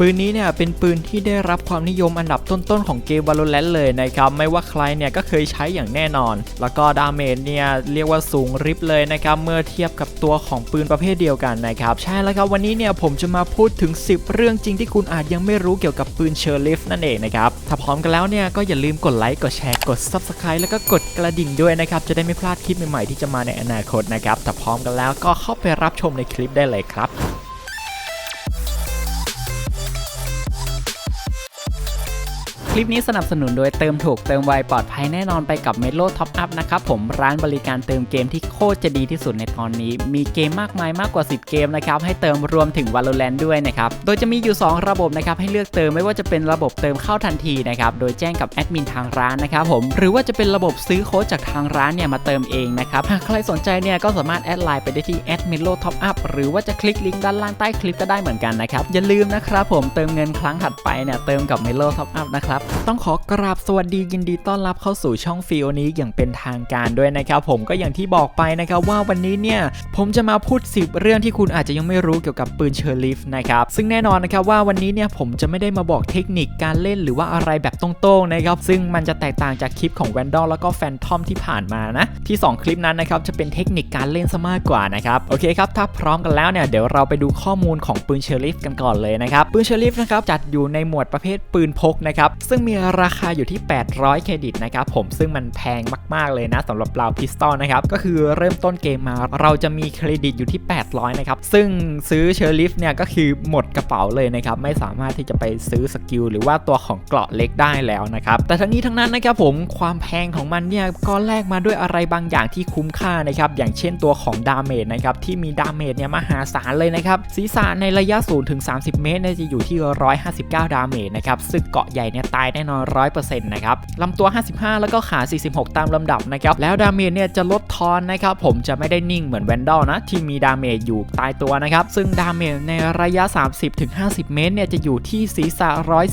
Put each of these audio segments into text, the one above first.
ปืนนี้เนี่ยเป็นปืนที่ได้รับความนิยมอันดับต้นๆของเกม Valorant เลยนะครับไม่ว่าใครเนี่ยก็เคยใช้อย่างแน่นอน แล้วก็ดาเมจเนี่ยเรียกว่าสูงริบเลยนะครับเมื่อเทียบกับตัวของปืนประเภทเดียวกันนะครับใช่แล้วครับวันนี้เนี่ยผมจะมาพูดถึง 10 เรื่องจริงที่คุณอาจยังไม่รู้เกี่ยวกับปืนเชอร์ลิฟนั่นเองนะครับถ้าพร้อมกันแล้วเนี่ยก็อย่าลืมกดไลค์กดแชร์กด Subscribe แล้วก็กดกระดิ่งด้วยนะครับจะได้ไม่พลาดคลิปใหม่ๆที่จะมาในอนาคตนะครับถ้าพร้อมกันแล้วก็เข้าไปรับชมในคลิปได้เลยครับ ลิปนี้สนับสนุนโดยเติมถูกเติมไวปลอดภัยแน่นอนไปกับ Melo Top Up นะครับผมร้านบริการเติมเกมที่โคตรจะดีที่สุดในตอนนี้ มีเกมมากมายมากกว่า 10 เกมนะครับให้เติมรวมถึง Valorant ด้วยนะครับ โดยจะมีอยู่ 2 ระบบนะครับให้เลือกเติมไม่ว่าจะเป็นระบบเติมเข้าทันทีนะครับโดยแจ้งกับแอดมินทางร้านนะครับผมหรือว่าจะเป็นระบบซื้อโค้ดจากทางร้านเนี่ยมาเติมเองนะครับหากใครสนใจเนี่ยก็สามารถแอดไลน์ไปได้ที่ @melo top up หรือว่าจะคลิกลิงก์ด้านล่างใต้คลิปก็ได้เหมือนกันนะครับอย่าลืมนะครับผมเติมเงินครั้งถัดไปเนี่ยเติมกับ Melo top up นะครับต้องขอกราบสวัสดียินดีต้อนรับเข้าสู่ช่องฟิโอนี้อย่างเป็นทางการด้วยนะครับผมก็อย่างที่บอกไปนะครับว่าวันนี้เนี่ยผมจะมาพูด 10 เรื่องที่คุณอาจจะยังไม่รู้เกี่ยวกับปืนเชอร์ลิฟนะครับซึ่งแน่นอนนะครับว่าวันนี้เนี่ยผมจะไม่ได้มาบอกเทคนิคการเล่นหรือว่าอะไรแบบตรงๆนะครับซึ่งมันจะแตกต่างจากคลิปของแวนดอลแล้วก็แฟนทอมที่ผ่านมานะที่ 2 คลิปนั้นนะครับจะเป็นเทคนิคการเล่นซะมากกว่านะครับโอเคครับถ้าพร้อมกันแล้วเนี่ยเดี๋ยวเราไปดูข้อมูลของปืนเชอร์ลิฟกันก่อนเลยนะครับปืนเชอร์ลิฟนะครับจัดอยู่ในหมวดประเภทปืนพกนะครับซึ่งมีราคาอยู่ที่ 800 เครดิตนะครับผมซึ่งมันแพงมาก ๆ เลยนะสำหรับเราพิสตอลนะครับ ก็คือเริ่มต้นเกมมาเราจะมีเครดิตอยู่ที่ 800 นะครับ ซึ่งซื้อเชอร์ลิฟเนี่ยก็คือหมดกระเป๋าเลยนะครับ ไม่สามารถที่จะไปซื้อสกิลหรือว่าตัวของเกราะเล็กได้แล้วนะครับ แต่ทั้งนี้ทั้งนั้นนะครับผมความแพงของมันเนี่ยก็แลกมาด้วยอะไรบางอย่างที่คุ้มค่านะครับอย่างเช่นตัวของดาเมจนะครับที่มีดาเมจเนี่ยมหาศาลเลยนะครับศีรษะในระยะ0ถึง30 เมตรเนี่ยจะอยู่ที่ 159 ดาเมจนะครับซึ่งเกาะใหญ่เนี่ยตายแน่นอน100%นะครับลำตัว 55 แล้วก็ขา 46 ตามลำดับนะครับ แล้วดาเมจเนี่ยจะลดทอนนะครับ ผมจะไม่ได้นิ่งเหมือนแวนดอลนะ ที่มีดาเมจอยู่ตายตัวนะครับ ซึ่งดาเมจในระยะ 30ถึง50 เมตรเนี่ยจะอยู่ที่ศีรษะ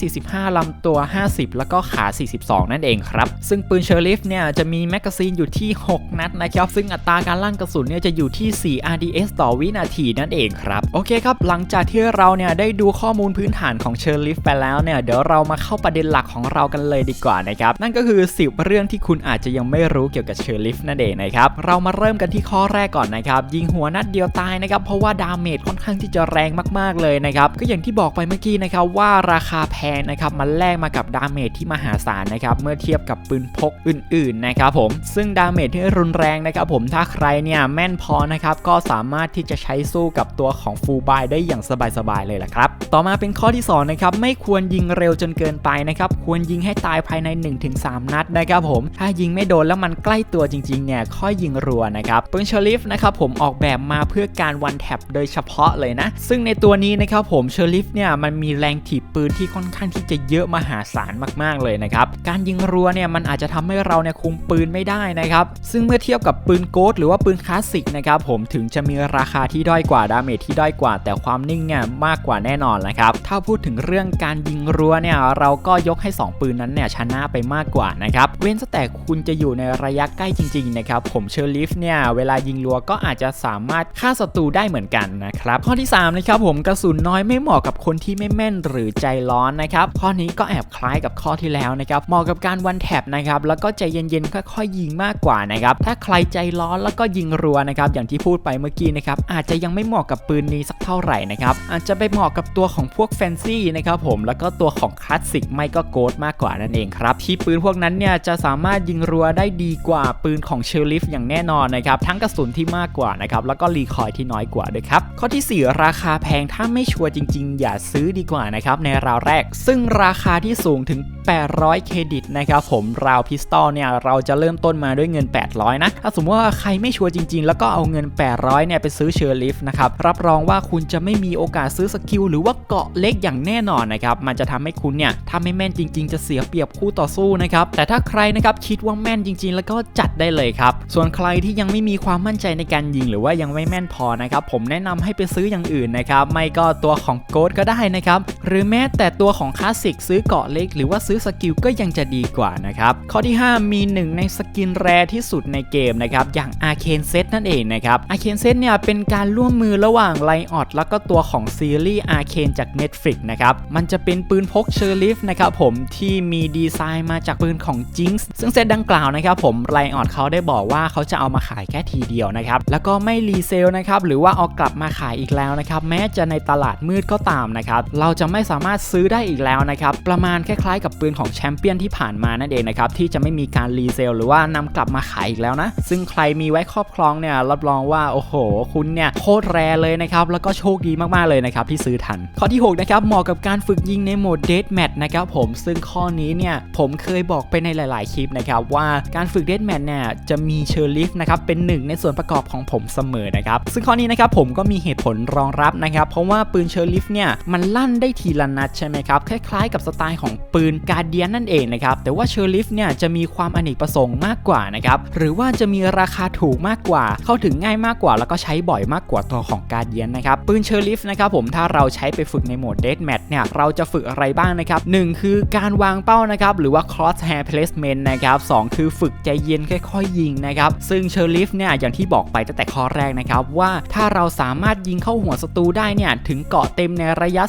145 ลำตัว 50 แล้วก็ขา 42 นั่นเองครับ ซึ่งปืนเชอร์ลิฟเนี่ยจะมีแมกกาซีนอยู่ที่ 6 นัดนะครับ ซึ่งอัตราการลั่นกระสุนเนี่ยจะอยู่ที่ 4 RDS ต่อวินาทีนั่นเองครับ โอเคครับ หลังจากที่เราเนี่ยได้ดูข้อมูลพื้นฐานของเชอร์ลิฟไปแล้วเนี่ย เดี๋ยวเรามาเข้าประเด็นหลักของเรากันเลยดีกว่านะครับ นั่นก็คือ 10 เรื่องที่คุณอาจจะยังไม่รู้เกี่ยวกับเชอร์ลิฟนั่นเองนะครับ เรามาเริ่มกันที่ข้อแรกก่อนนะครับ ยิงหัวนัดเดียวตายนะครับ เพราะว่าดาเมจค่อนข้างที่จะแรงมากๆเลยนะครับ ก็อย่างที่บอกไปเมื่อกี้นะครับว่าราคาแพงนะครับ มันแลกมากับดาเมจที่มหาศาลนะครับ เมื่อเทียบกับปืนพกอื่นๆนะครับผม ซึ่งดาเมจที่รุนแรงนะครับผม ถ้าใครเนี่ยแม่นพอนะครับก็สามารถที่จะใช้สู้กับตัวของฟูลบายได้อย่างสบายๆเลยแหละครับ ต่อมาเป็นข้อที่2นะครับ ไม่ควรยิงเร็วจนเกินไปนะครับควรยิงให้ตายภายใน 1-3 นัดนะครับผมถ้ายิงไม่โดนแล้วมันใกล้ตัวจริงๆเนี่ยค่อยยิงรัวนะครับปืนชอริฟนะครับผมออกแบบมาเพื่อการวันแท็บโดยเฉพาะเลยนะ ซึ่งในตัวนี้นะครับผมเชอริฟเนี่ยมันมีแรงถีบปืนที่ค่อนข้างที่จะเยอะมหาศาลมากๆเลยนะครับการยิงรัวเนี่ยมันอาจจะทำให้เราเนี่ยคุมปืนไม่ได้นะครับซึ่งเมื่อเทียบกับปืนโกดหรือว่าปืนคลาสสิกนะครับผมถึงจะมีราคาที่ด้อยกว่าดาเมจที่ด้อยกว่า แต่ความนิ่งเนี่ยมากกว่าแน่นอนนะครับถ้าพูดถึงเรื่องการยิงรัวเนี่ยเราก็ยกให้ 2 ปืนนั้นเนี่ยชนะไปมากกว่านะครับ เว้นแต่คุณจะอยู่ในระยะใกล้จริงๆนะครับ ผมเชอร์ลิฟเนี่ยเวลายิงรัวก็อาจจะสามารถฆ่าศัตรูได้เหมือนกันนะครับ ข้อที่3นะครับผมกระสุนน้อยไม่เหมาะกับคนที่ไม่แม่นหรือใจร้อนนะครับข้อนี้ก็แอบคล้ายกับข้อที่แล้วนะครับเหมาะกับการวันแท็บนะครับแล้วก็ใจเย็นๆค่อยๆยิงมากกว่านะครับถ้าใครใจร้อนแล้วก็ยิงรัวนะครับอย่างที่พูดไปเมื่อกี้นะครับอาจจะยังไม่เหมาะกับปืนนี้สักเท่าไหร่นะครับอาจจะไปเหมาะกับตัวของพวกแฟนซี่นะครับผมแล้วก็ตัวของคลาสสิกไม่ก็โกดมากกว่านั่นเองครับ ที่ปืนพวกนั้นเนี่ยจะสามารถยิงรัวได้ดีกว่าปืนของเชลลิฟอย่างแน่นอนนะครับ ทั้งกระสุนที่มากกว่านะครับ แล้วก็รีคอยที่น้อยกว่าด้วยครับ ข้อที่ 4 ราคาแพงถ้าไม่ชัวร์จริง ๆ อย่าซื้อดีกว่านะครับในราวแรก ซึ่งราคาที่สูงถึง 800 เครดิตนะครับผมราวพิสตอลเนี่ยเราจะเริ่มต้นมาด้วยเงิน 800 นะถ้าสมมติว่าใครไม่ชัวร์จริง ๆ แล้วก็เอาเงิน 800 เนี่ยไปซื้อเชอร์ลิฟนะครับรับรองว่าคุณจะไม่มีโอกาสซื้อสกิลหรือว่าเกาะเล็กอย่างแน่นอนนะครับมันจะทำให้คุณเนี่ยถ้าไม่แม่นจริง ๆ จะเสียเปรียบคู่ต่อสู้นะครับแต่ถ้าใครนะครับคิดว่าแม่นจริง ๆ แล้วก็จัดได้เลยครับส่วนใครที่ยังไม่มีความมั่นใจในการยิง หรือว่ายังไม่แม่นพอนะครับผมแนะนำให้ไปซื้ออย่างอื่นนะครับไม่ก็ตัวของโกดก็ได้นะครับหรือแม้แต่ตัวของคลาสสิกซื้อเกาะเล็กหรือว่าซื้อสกิลก็ยังจะดีกว่านะครับ ข้อที่ 5 มีหนึ่งในสกินแรที่สุดในเกมนะครับอย่างอาเคนเซตนั่นเองนะครับอาเคนเซตเนี่ยเป็นการร่วมมือระหว่างไลออดแล้วก็ตัวของซีรีส์อาเคนจาก Netflix นะครับมันจะเป็นปืนพกเชอร์ลิฟนะครับผมที่มีดีไซน์มาจากปืนของจิงส์ซึ่งเซตดังกล่าวนะครับผมไลออดเขาได้บอกว่าเขาจะเอามาขายแค่ทีเดียวนะครับแล้วก็ไม่รีเซลนะครับหรือว่าเอากลับมาขายอีกแล้วนะครับแม้จะในตลาดมืดก็ตามนะครับเราจะไม่สามารถซื้อได้อีกแล้วนะครับประมาณคล้ายๆกับปืนของแชมเปี้ยนที่ผ่านมานั่นเองนะครับที่จะไม่มีการรีเซลหรือว่านำกลับมาขายอีกแล้วนะ ซึ่งใครมีไว้ครอบครองเนี่ยรับรองว่าโอ้โห คุณเนี่ยโคตรแรเลยนะครับแล้วก็โชคดีมากๆเลยนะครับที่ซื้อทัน ข้อที่6นะครับเหมาะกับการฝึกยิงในโหมดเดทแมทนะครับผมซึ่งข้อนี้เนี่ยผมเคยบอกไปในหลาย ๆ คลิปนะครับว่าการฝึกเดทแมทเนี่ยจะมีเชอร์ลิฟนะครับเป็นหนึ่งในส่วนประกอบของผมเสมอนะครับซึ่งข้อนี้นะครับผมก็มีเหตุผลรองรับนะครับเพราะว่าปืนเชอร์ลิฟเนี่ยมันลั่นได้ทีละนัดใช่ไหมครับคล้าย ๆ กับสไตล์ของปืนการเดียนนั่นเองนะครับ แต่ว่าเชอร์ลิฟเนี่ยจะมีความอเนกประสงค์มากกว่านะครับ หรือว่าจะมีราคาถูกมากกว่า เข้าถึงง่ายมากกว่า แล้วก็ใช้บ่อยมากกว่าตัวของการเดียนนะครับ ปืนเชอร์ลิฟนะครับผม ถ้าเราใช้ไปฝึกในโหมดเดทแมทเนี่ย เราจะฝึกอะไรบ้างนะครับหนึ่งคือการวางเป้านะครับ หรือว่า cross hair placement นะครับสองคือฝึกใจเย็นค่อยๆยิงนะครับ ซึ่งเชอร์ลิฟเนี่ยอย่างที่บอกไปตั้งแต่ข้อแรกนะครับว่าถ้าเราสามารถยิงเข้าหัวศัตรูได้เนี่ยถึงเกาะเต็มในระยะ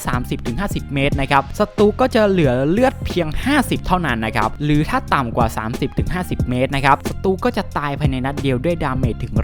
30-50 เมตรนะครับศัตรูก็จะเหลือเลือดเพียง50 เท่านั้นนะครับ หรือถ้าต่ำกว่า 30-50 เมตรนะครับศัตรูก็จะตายภายในนัดเดียวด้วยดาเมจถึง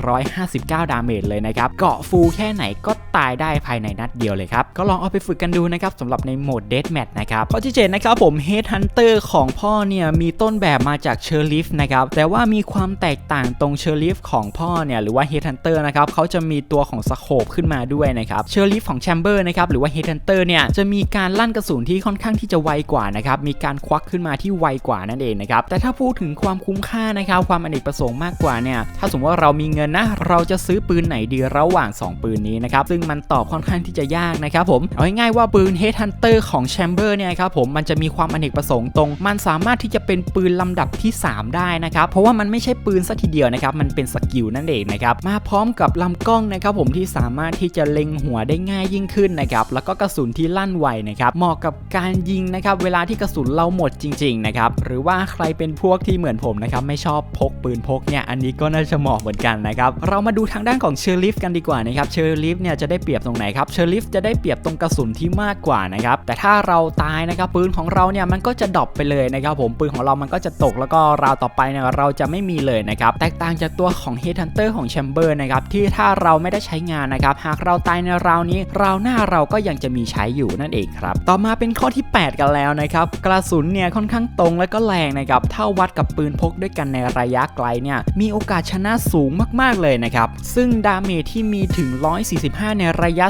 159 ดาเมจเลยนะครับ เกาะฟูแค่ไหนก็ตายได้ภายในนัดเดียวเลยครับ ก็ลองเอาไปฝึกกันดูนะครับสำหรับในโหมดเดทแมทนะครับข้อที่7นะครับผม Headhunter ของพ่อเนี่ยมีต้นแบบมาจากเชอร์ลิฟนะครับ แต่ว่ามีความแตกต่างตรงเชอร์ลิฟของพ่อเนี่ยหรือว่า Headhunter นะครับเขาจะมีตัวของสโคปขึ้นมาด้วยนะครับเชอร์ลิฟของแชมเบอร์นะครับหรือว่า Headhunter เนี่ยจะมีการลั่นกระสุนที่ค่อนข้างที่จะไวกว่านะครับมีการควักขึ้นมาที่ไวกว่านั่นเองนะครับแต่ถ้าพูดถึงความคุ้มค่านะครับความอเนกประสงค์มากกว่าเนี่ยถ้าสมมติว่าเรามีเงินนะเราจะซื้อปืนไหนดีระหว่าง 2 ปืนนี้นะครับซึ่งมันตอบค่อนข้างที่จะยากนะครับผมเอาง่ายๆว่าปืน Headhunter ของแชมเบอร์เนี่ยครับผมมันจะมีความอเนกประสงค์ตรง มันสามารถที่จะเป็นปืนลำดับที่ 3 ได้นะครับเพราะว่ามันไม่ใช่ปืนสัทีเดียวนะครับมันเป็นสกิลนั่นเองนะครับมาพร้อมกับลำกล้องนะครับผมที่สามารถที่จะเล็งหัวได้ง่ายยิ่งขึ้นนะครับแล้วก็กระสุนที่ลั่นไวนะครับเหมาะกับการยิงนะครับเวลาที่กระสุนเราราหมดจริง ๆ นะครับ หรือว่าใครเป็นพวกที่เหมือนผมนะครับ ไม่ชอบพกปืนพกเนี่ย อันนี้ก็น่าจะเหมาะเหมือนกันนะครับ เรามาดูทางด้านของเชอร์ลิฟกันดีกว่านะครับ เชอร์ลิฟเนี่ยจะได้เปรียบตรงไหนครับ เชอร์ลิฟจะได้เปรียบตรงกระสุนที่มากกว่านะครับ แต่ถ้าเราตายนะครับปืนของเราเนี่ยมันก็จะดรอปไปเลยนะครับผม ปืนของเรามันก็จะตกแล้วก็ราวต่อไปเนี่ยเราจะไม่มีเลยนะครับ แตกต่างจากตัวของ Headhunter ของ Chamber นะครับที่ถ้าเราไม่ได้ใช้งานนะครับ หากเราตายในราวนี้ราวหน้าเราก็ยังจะมีใช้อยู่นั่นเองครับ ต่อมาเป็นข้อที่ 8 กันแล้วนะครับกระสนเนี่ยค่อนข้างตรงและก็แรงนะครับถ้าวัดกับปืนพกด้วยกันในระยะไกลเนี่ยมีโอกาสชนะสูงมากๆเลยนะครับซึ่งดาเมจที่มีถึง 145 ในระยะ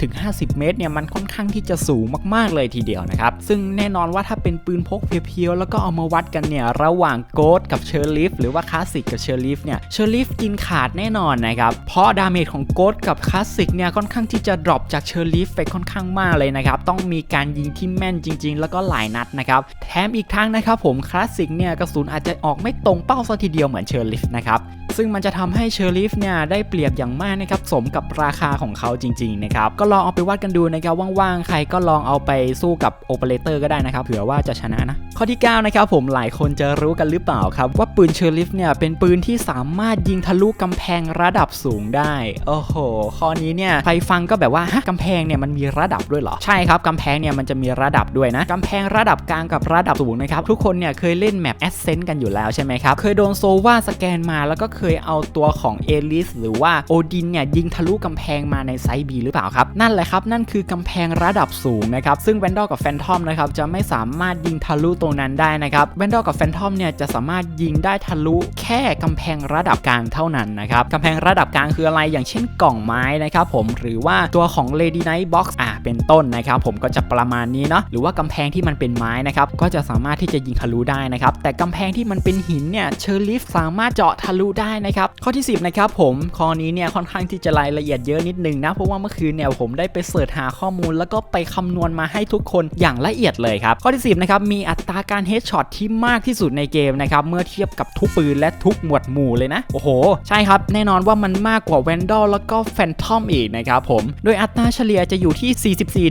30-50 เมตรเนี่ยมันค่อนข้างที่จะสูงมากๆเลยทีเดียวนะครับซึ่งแน่นอนว่าถ้าเป็นปืนพกเพียวๆแล้วก็เอามาวัดกันเนี่ยระหว่างโกดกับเชอร์ลิฟหรือว่าคลาสสิกกับเชอร์ลิฟเนี่ยเชอร์ลิฟกินขาดแน่นอนนะครับเพราะดาเมจของโกดกับคลาสสิกเนี่ยค่อนข้างที่จะดรอปจากเชอร์ลิฟไปค่อนข้างมากเลยนะครับต้องมีการยิงที่แม่นจริง ๆ แล้วก็หลายนัดนะครับแถมอีกทั้งนะครับผมคลาสสิกเนี่ยกระสุนอาจจะออกไม่ตรงเป้าซะทีเดียวเหมือนเชอร์ลิฟนะครับ ซึ่งมันจะทำให้เชอร์ลิฟเนี่ยได้เปรียบอย่างมากนะครับสมกับราคาของเขาจริงๆนะครับก็ลองเอาไปวัดกันดูนะครับว่างๆใครก็ลองเอาไปสู้กับโอเปอเรเตอร์ก็ได้นะครับเผื่อว่าจะชนะนะข้อที่9นะครับผมหลายคนจะรู้กันหรือเปล่าครับ ว่าปืนเชอร์ลิฟเนี่ยเป็นปืนที่สามารถยิงทะลุกำแพงระดับสูงได้ โอ้โห ข้อนี้เนี่ยใครฟังก็แบบว่าฮะกำแพงเนี่ยมันมีระดับด้วยเหรอ ใช่ครับกำแพงเนี่ยมันจะมีระดับด้วยนะกำแพงระดับกลางกับระดับสูงนะครับทุกคนเนี่ยเคยเล่นแมปแอสเซนต์กันอยู่แล้วใช่ไหมครับเคยโดนโซวาสแกนมาแล้วก็เคยเอาตัวของเอลิสหรือว่าโอดินเนี่ยยิงทะลุกำแพงมาในไซบีหรือเปล่าครับ นั่นแหละครับ นั่นคือกำแพงระดับสูงนะครับ ซึ่งแวนดอลกับแฟนทอมนะครับจะไม่สามารถยิงทะลุตรงนั้นได้นะครับแวนดอลกับแฟนทอมเนี่ยจะสามารถยิงได้ทะลุแค่กำแพงระดับกลางเท่านั้นนะครับกำแพงระดับกลางคืออะไรอย่างเช่นกล่องไม้นะครับผมหรือว่าตัวของ Lady Night Box อะเป็นต้นนะครับผมก็จะประมาณนี้เนาะหรือว่ากำแพงที่มันเป็นไม้นะครับก็จะสามารถที่จะยิงทะลุได้นะครับแต่กำแพงที่มันเป็นหินเนี่ยเชอร์ลิฟสามารถเจาะทะลุได้ได้นะครับ ข้อที่ 10นะครับผมข้อนี้เนี่ยค่อนข้างที่จะรายละเอียดเยอะนิดนึงนะเพราะว่าเมื่อคืนเนี่ยผมได้ไปเสิร์ชหาข้อมูล แล้วก็ไปคำนวณมาให้ทุกคนอย่างละเอียดเลยครับข้ออที่ 10นะครับมีอัตราการเฮดช็อตที่มากที่สุดในเกมนะครับเมื่อเทียบกับทุกปืนและทุกหมวดหมู่เลยนะโอ้โห ใช่ครับแน่นอนว่ามันมากกว่าแวนดอลแล้วก็แฟนทอมอีกนะครับผมโดยอัตราเฉลี่ยจะอยู่ที่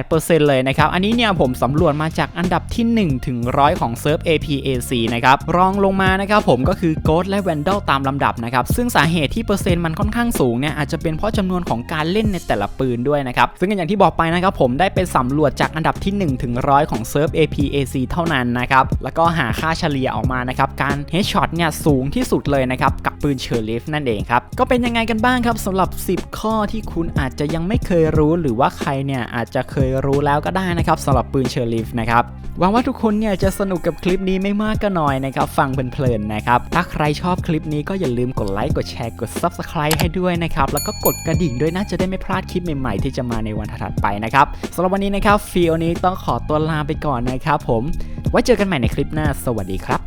44-48%เลยนะครับอันนี้เนี่ยผมสำรวจมาจากอันดับที่1ถึง100 ของเซิร์ฟ APAC นะครับรองลงมานะครับผมก็คือ Ghost และ Vandal ตามลำดับนะครับ ซึ่งสาเหตุที่เปอร์เซ็นต์มันค่อนข้างสูงเนี่ยอาจจะเป็นเพราะจำนวนของการเล่นในแต่ละปืนด้วยนะครับ ซึ่งอย่างที่บอกไปนะครับผมได้ไปสำรวจจากอันดับที่ 1 ถึง100ของเซิร์ฟ APAC เท่านั้นนะครับ แล้วก็หาค่าเฉลี่ยออกมานะครับ การ Headshot เนี่ยสูงที่สุดเลยนะครับ กับปืนเชอร์ลิฟนั่นเองครับ ก็เป็นยังไงกันบ้างครับสำหรับ 10 ข้อที่คุณอาจจะยังไม่เคยรู้หรือว่าใครเนี่ยอาจจะเคยรู้แล้วก็ได้นะครับสำหรับปืนเชอร์ลิฟนะครับหวังว่าทุกคนเนี่ยจะสนุกกับคลิปนี้ไม่มากก็น้อยนะครับฟังเพลินๆนะครับถ้าใครชอบคลิปนี้ก็อย่าลืมกดไลค์กดแชร์กด Subscribe ให้ด้วยนะครับ แล้วก็กดกระดิ่งด้วยนะจะได้ไม่พลาดคลิปใหม่ๆ ที่จะมาในวันถัดไปนะครับสำหรับวันนี้นะครับฟีลนี้ต้องขอตัวลาไปก่อนนะครับผม ไว้เจอกันใหม่ในคลิปหน้า สวัสดีครับ